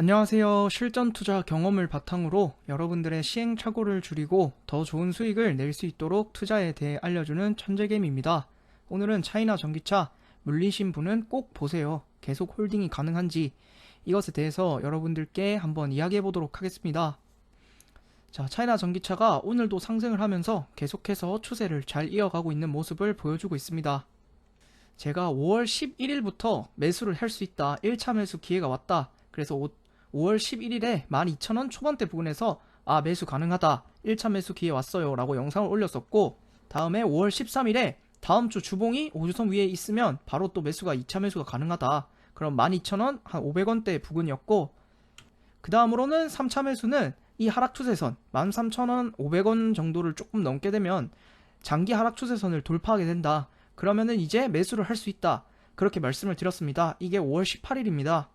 안녕하세요. 실전 투자 경험을 바탕으로 여러분들의 시행착오를 줄이고 더 좋은 수익을 낼 수 있도록 투자에 대해 알려주는 천재겜입니다. 오늘은 차이나 전기차 물리신 분은 꼭 보세요. 계속 홀딩이 가능한지 이것에 대해서 여러분들께 한번 이야기해 보도록 하겠습니다. 자, 차이나 전기차가 오늘도 상승을 하면서 계속해서 추세를 잘 이어가고 있는 모습을 보여주고 있습니다. 제가 5월 11일부터 매수를 할 수 있다. 1차 매수 기회가 왔다. 그래서 5, 월 11일에 12,000원 초반대 부근에서 아 매수 가능하다. 1차 매수 기회 왔어요. 라고 영상을 올렸었고 다음에 5월 13일에 다음 주 주봉이 5주선 위에 있으면 바로 또 매수가 2차 매수가 가능하다. 그럼 12,000원 한 500원대 부근이었고 그 다음으로는 3차 매수는 이 하락 추세선 13,000원 500원 정도를 조금 넘게 되면 장기 하락 추세선을 돌파하게 된다. 그러면은 이제 매수를 할 수 있다. 그렇게 말씀을 드렸습니다. 이게 5월 18일입니다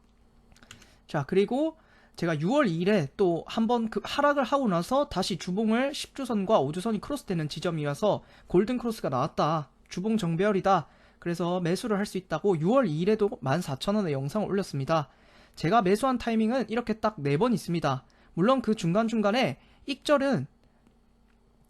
자, 그리고 제가 6월 2일에 또 한번 그 하락을 하고 나서 다시 주봉을 10주선과 5주선이 크로스되는 지점이어서 골든 크로스가 나왔다. 주봉 정배열이다. 그래서 매수를 할 수 있다고 6월 2일에도 14,000원의 영상을 올렸습니다. 제가 매수한 타이밍은 이렇게 딱 4번 있습니다. 물론 그 중간중간에 익절은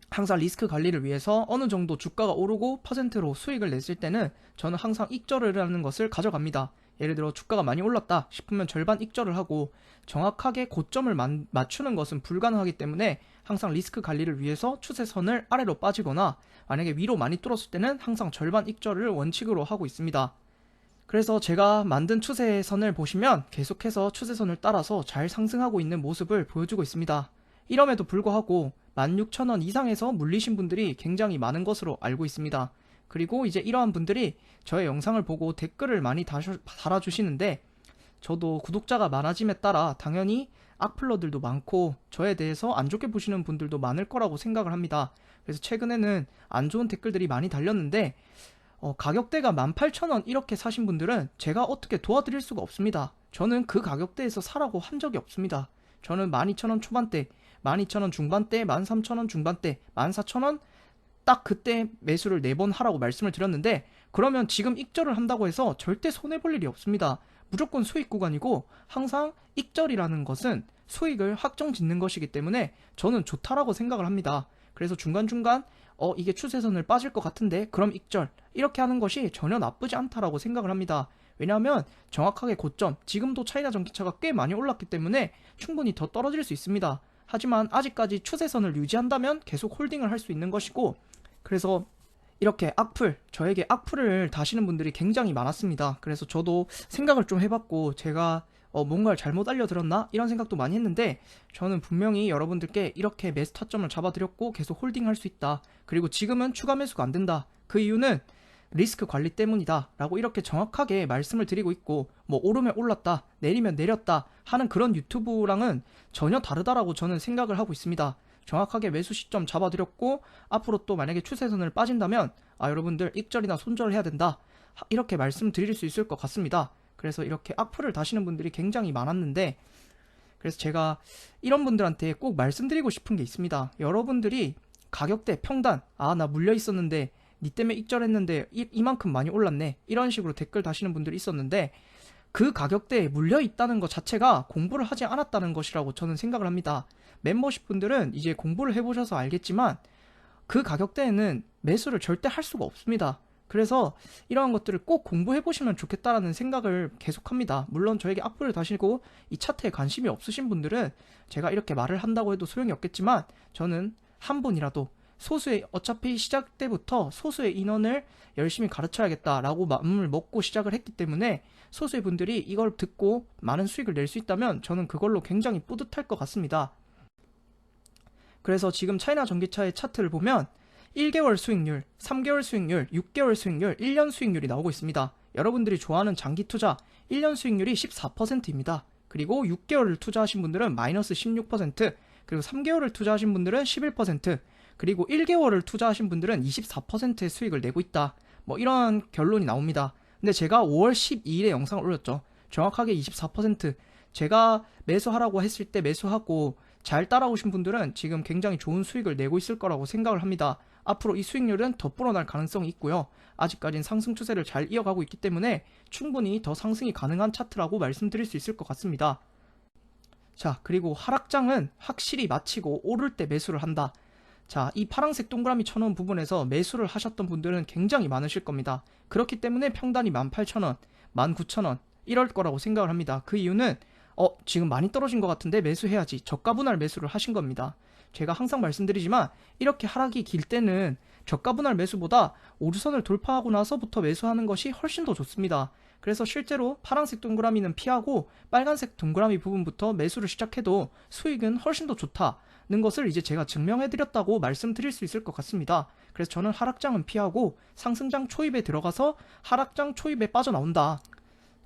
항상 리스크 관리를 위해서 어느 정도 주가가 오르고 퍼센트로 수익을 냈을 때는 저는 항상 익절을 하는 것을 가져갑니다. 예를 들어 주가가 많이 올랐다 싶으면 절반 익절을 하고 정확하게 고점을 만- 맞추는 것은 불가능하기 때문에 항상 리스크 관리를 위해서 추세선을 아래로 빠지거나 만약에 위로 많이 뚫었을 때는 항상 절반 익절을 원칙으로 하고 있습니다. 그래서 제가 만든 추세선을 보시면 계속해서 추세선을 따라서 잘 상승하고 있는 모습을 보여주고 있습니다. 이럼에도 불구하고 16,000원 이상에서 물리신 분들이 굉장히 많은 것으로 알고 있습니다. 그리고 이제 이러한 분들이 저의 영상을 보고 댓글을 많이 달아주시는데 저도 구독자가 많아짐에 따라 당연히 악플러들도 많고 저에 대해서 안 좋게 보시는 분들도 많을 거라고 생각을 합니다. 그래서 최근에는 안 좋은 댓글들이 많이 달렸는데 어, 가격대가 18,000원 이렇게 사신 분들은 제가 어떻게 도와드릴 수가 없습니다. 저는 그 가격대에서 사라고 한 적이 없습니다. 저는 12,000원 초반대, 12,000원 중반대, 13,000원 중반대, 14,000원 딱 그때 매수를 4번 하라고 말씀을 드렸는데 그러면 지금 익절을 한다고 해서 절대 손해볼 일이 없습니다. 무조건 수익 구간이고 항상 익절이라는 것은 수익을 확정 짓는 것이기 때문에 저는 좋다라고 생각을 합니다. 그래서 중간중간 어 이게 추세선을 빠질 것 같은데 그럼 익절 이렇게 하는 것이 전혀 나쁘지 않다라고 생각을 합니다. 왜냐하면 정확하게 고점 지금도 차이나 전기차가 꽤 많이 올랐기 때문에 충분히 더 떨어질 수 있습니다. 하지만 아직까지 추세선을 유지한다면 계속 홀딩을 할 수 있는 것이고 그래서 이렇게 악플, 저에게 악플을 다시는 분들이 굉장히 많았습니다. 그래서 저도 생각을 좀 해봤고, 제가 어, 뭔가를 잘못 알려드렸나? 이런 생각도 많이 했는데, 저는 분명히 여러분들께 이렇게 매수 타점을 잡아드렸고, 계속 홀딩 할 수 있다. 그리고 지금은 추가 매수가 안 된다. 그 이유는 리스크 관리 때문이다. 라고 이렇게 정확하게 말씀을 드리고 있고, 뭐, 오르면 올랐다, 내리면 내렸다 하는 그런 유튜브랑은 전혀 다르다라고 저는 생각을 하고 있습니다. 정확하게 매수 시점 잡아드렸고 앞으로 또 만약에 추세선을 빠진다면 아 여러분들 익절이나 손절을 해야 된다 하- 이렇게 말씀드릴 수 있을 것 같습니다. 그래서 이렇게 악플을 다시는 분들이 굉장히 많았는데 그래서 제가 이런 분들한테 꼭 말씀드리고 싶은 게 있습니다. 여러분들이 가격대 평단 아 나 물려 있었는데 니 때문에 익절했는데 이, 이만큼 많이 올랐네 이런 식으로 댓글 다시는 분들이 있었는데 그 가격대에 물려 있다는 것 자체가 공부를 하지 않았다는 것이라고 저는 생각을 합니다. 멤버십 분들은 이제 공부를 해보셔서 알겠지만 그 가격대에는 매수를 절대 할 수가 없습니다. 그래서 이러한 것들을 꼭 공부해 보시면 좋겠다라는 생각을 계속합니다. 물론 저에게 악플을 다시고 이 차트에 관심이 없으신 분들은 제가 이렇게 말을 한다고 해도 소용이 없겠지만 저는 한 분이라도 소수의 어차피 시작 때부터 소수의 인원을 열심히 가르쳐야겠다라고 마음을 먹고 시작을 했기 때문에 소수의 분들이 이걸 듣고 많은 수익을 낼 수 있다면 저는 그걸로 굉장히 뿌듯할 것 같습니다. 그래서 지금 차이나 전기차의 차트를 보면 1개월 수익률, 3개월 수익률, 6개월 수익률, 1년 수익률이 나오고 있습니다. 여러분들이 좋아하는 장기 투자 1년 수익률이 14%입니다. 그리고 6개월을 투자하신 분들은 마이너스 16%, 그리고 3개월을 투자하신 분들은 11%, 그리고 1개월을 투자하신 분들은 24%의 수익을 내고 있다. 뭐 이런 결론이 나옵니다. 근데 제가 5월 12일에 영상을 올렸죠. 정확하게 24%. 제가 매수하라고 했을 때 매수하고 잘 따라오신 분들은 지금 굉장히 좋은 수익을 내고 있을 거라고 생각을 합니다. 앞으로 이 수익률은 더 불어날 가능성이 있고요. 아직까지는 상승 추세를 잘 이어가고 있기 때문에 충분히 더 상승이 가능한 차트라고 말씀드릴 수 있을 것 같습니다. 자, 그리고 하락장은 확실히 마치고 오를 때 매수를 한다. 자, 이 파란색 동그라미 쳐놓은 부분에서 매수를 하셨던 분들은 굉장히 많으실 겁니다. 그렇기 때문에 평단이 18,000원, 19,000원 이럴 거라고 생각을 합니다. 그 이유는 어, 지금 많이 떨어진 것 같은데 매수해야지. 저가 분할 매수를 하신 겁니다. 제가 항상 말씀드리지만 이렇게 하락이 길 때는 저가 분할 매수보다 오르선을 돌파하고 나서부터 매수하는 것이 훨씬 더 좋습니다. 그래서 실제로 파란색 동그라미는 피하고 빨간색 동그라미 부분부터 매수를 시작해도 수익은 훨씬 더 좋다 는 것을 이제 제가 증명해드렸다고 말씀드릴 수 있을 것 같습니다. 그래서 저는 하락장은 피하고 상승장 초입에 들어가서 하락장 초입에 빠져나온다.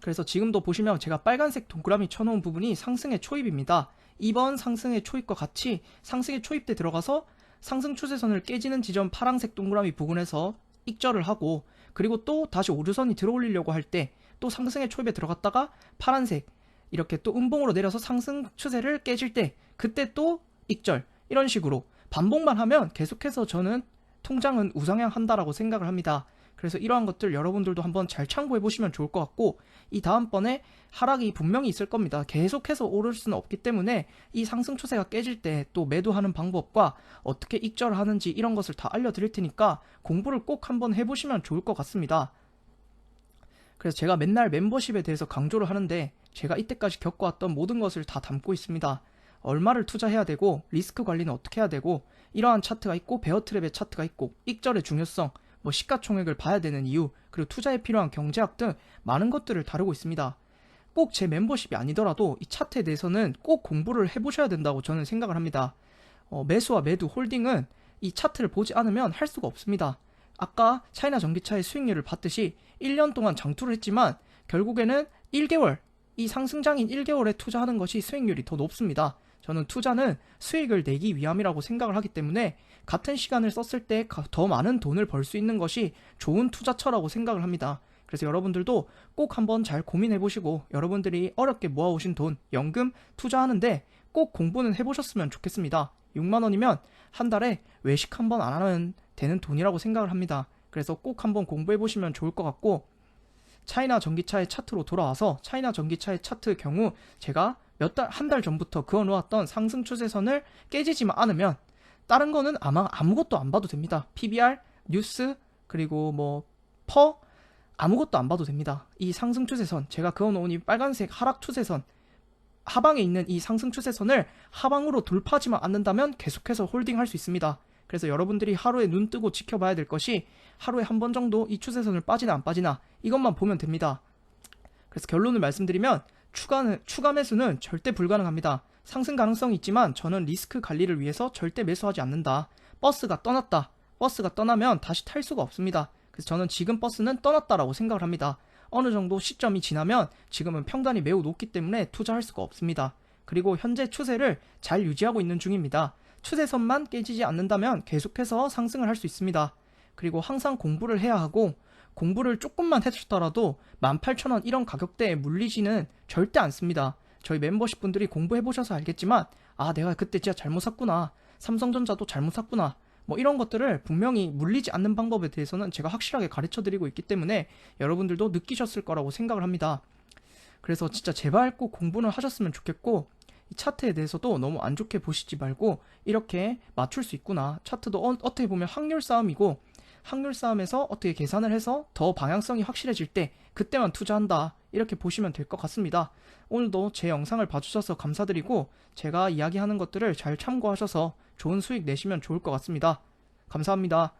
그래서 지금도 보시면 제가 빨간색 동그라미 쳐놓은 부분이 상승의 초입입니다. 이번 상승의 초입과 같이 상승의 초입 때 들어가서 상승 추세선을 깨지는 지점 파란색 동그라미 부분에서 익절을 하고 그리고 또 다시 오르선이 들어올리려고 할 때 또 상승의 초입에 들어갔다가 파란색 이렇게 또 음봉으로 내려서 상승 추세를 깨질 때 그때 또 익절 이런 식으로 반복만 하면 계속해서 저는 통장은 우상향 한다라고 생각을 합니다. 그래서 이러한 것들 여러분들도 한번 잘 참고해 보시면 좋을 것 같고 이 다음번에 하락이 분명히 있을 겁니다. 계속해서 오를 수는 없기 때문에 이 상승 추세가 깨질 때 또 매도하는 방법과 어떻게 익절하는지 이런 것을 다 알려드릴 테니까 공부를 꼭 한번 해보시면 좋을 것 같습니다. 그래서 제가 맨날 멤버십에 대해서 강조를 하는데 제가 이때까지 겪어왔던 모든 것을 다 담고 있습니다. 얼마를 투자해야 되고 리스크 관리는 어떻게 해야 되고 이러한 차트가 있고 베어트랩의 차트가 있고 익절의 중요성 뭐 시가총액을 봐야 되는 이유, 그리고 투자에 필요한 경제학 등 많은 것들을 다루고 있습니다. 꼭 제 멤버십이 아니더라도 이 차트에 대해서는 꼭 공부를 해보셔야 된다고 저는 생각을 합니다. 어, 매수와 매도, 홀딩은 이 차트를 보지 않으면 할 수가 없습니다. 아까 차이나 전기차의 수익률을 봤듯이 1년 동안 장투를 했지만 결국에는 1개월, 이 상승장인 1개월에 투자하는 것이 수익률이 더 높습니다. 저는 투자는 수익을 내기 위함이라고 생각을 하기 때문에 같은 시간을 썼을 때 더 많은 돈을 벌 수 있는 것이 좋은 투자처라고 생각을 합니다. 그래서 여러분들도 꼭 한번 잘 고민해 보시고 여러분들이 어렵게 모아오신 돈, 연금 투자하는데 꼭 공부는 해보셨으면 좋겠습니다. 6만 원이면 한 달에 외식 한번 안 하면 되는 돈이라고 생각을 합니다. 그래서 꼭 한번 공부해 보시면 좋을 것 같고 차이나 전기차의 차트로 돌아와서 차이나 전기차의 차트 경우 제가 몇 달, 한 달 전부터 그어놓았던 상승 추세선을 깨지지만 않으면 다른 거는 아마 아무것도 안 봐도 됩니다. PBR, 뉴스, 그리고 뭐, 퍼, 아무것도 안 봐도 됩니다. 이 상승 추세선, 제가 그어놓은 이 빨간색 하락 추세선, 하방에 있는 이 상승 추세선을 하방으로 돌파하지만 않는다면 계속해서 홀딩할 수 있습니다. 그래서 여러분들이 하루에 눈 뜨고 지켜봐야 될 것이 하루에 한 번 정도 이 추세선을 빠지나 안 빠지나 이것만 보면 됩니다. 그래서 결론을 말씀드리면 추가는, 추가 매수는 절대 불가능합니다. 상승 가능성이 있지만 저는 리스크 관리를 위해서 절대 매수하지 않는다. 버스가 떠났다. 버스가 떠나면 다시 탈 수가 없습니다. 그래서 저는 지금 버스는 떠났다라고 생각을 합니다. 어느 정도 시점이 지나면 지금은 평단이 매우 높기 때문에 투자할 수가 없습니다. 그리고 현재 추세를 잘 유지하고 있는 중입니다. 추세선만 깨지지 않는다면 계속해서 상승을 할 수 있습니다. 그리고 항상 공부를 해야 하고 공부를 조금만 해주더라도 18,000원 이런 가격대에 물리지는 절대 않습니다. 저희 멤버십 분들이 공부해보셔서 알겠지만 아 내가 그때 진짜 잘못 샀구나 삼성전자도 잘못 샀구나 뭐 이런 것들을 분명히 물리지 않는 방법에 대해서는 제가 확실하게 가르쳐 드리고 있기 때문에 여러분들도 느끼셨을 거라고 생각을 합니다. 그래서 진짜 제발 꼭 공부는 하셨으면 좋겠고 이 차트에 대해서도 너무 안 좋게 보시지 말고 이렇게 맞출 수 있구나. 차트도 어, 어떻게 보면 확률 싸움이고 확률 싸움에서 어떻게 계산을 해서 더 방향성이 확실해질 때 그때만 투자한다. 이렇게 보시면 될 것 같습니다. 오늘도 제 영상을 봐주셔서 감사드리고 제가 이야기하는 것들을 잘 참고하셔서 좋은 수익 내시면 좋을 것 같습니다. 감사합니다.